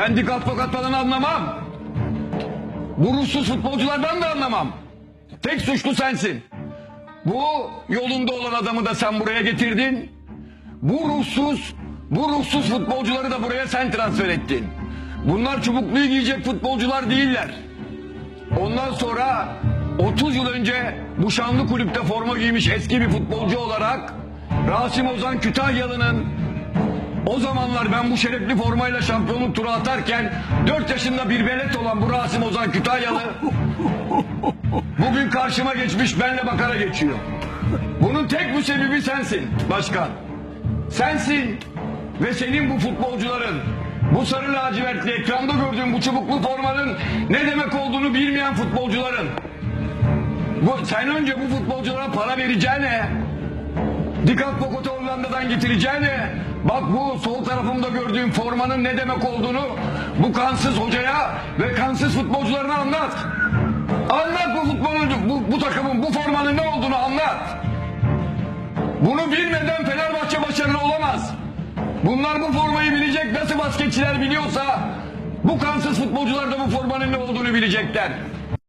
Ben dikkat falan anlamam. Bu ruhsuz futbolculardan da anlamam. Tek suçlu sensin. Bu yolunda olan adamı da sen buraya getirdin. Bu ruhsuz, bu ruhsuz futbolcuları da buraya sen transfer ettin. Bunlar çubukluyu giyecek futbolcular değiller. Ondan sonra 30 yıl önce bu şanlı kulüpte forma giymiş eski bir futbolcu olarak Rasim Ozan Kütahyalı'nın o zamanlar ben bu şerefli formayla şampiyonluk turu atarken 4 yaşında bir velet olan bu Rasim Ozan Kütahyalı bugün karşıma geçmiş benle bakara geçiyor. Bunun tek müsebbibi sensin başkan. Sensin ve senin bu futbolcuların bu sarı lacivertli ekranda gördüğün bu çubuklu formanın ne demek olduğunu bilmeyen futbolcuların bu, sen önce bu futbolculara para vereceğine Dikkat Bokot'u Hollanda'dan getireceğine bak bu sol tarafımda gördüğüm formanın ne demek olduğunu bu kansız hocaya ve kansız futbolcularına anlat. Anlat bu futbolun, bu, bu takımın, bu formanın ne olduğunu anlat. Bunu bilmeden Fenerbahçe başarılı olamaz. Bunlar bu formayı bilecek nasıl basketçiler biliyorsa bu kansız futbolcular da bu formanın ne olduğunu bilecekler.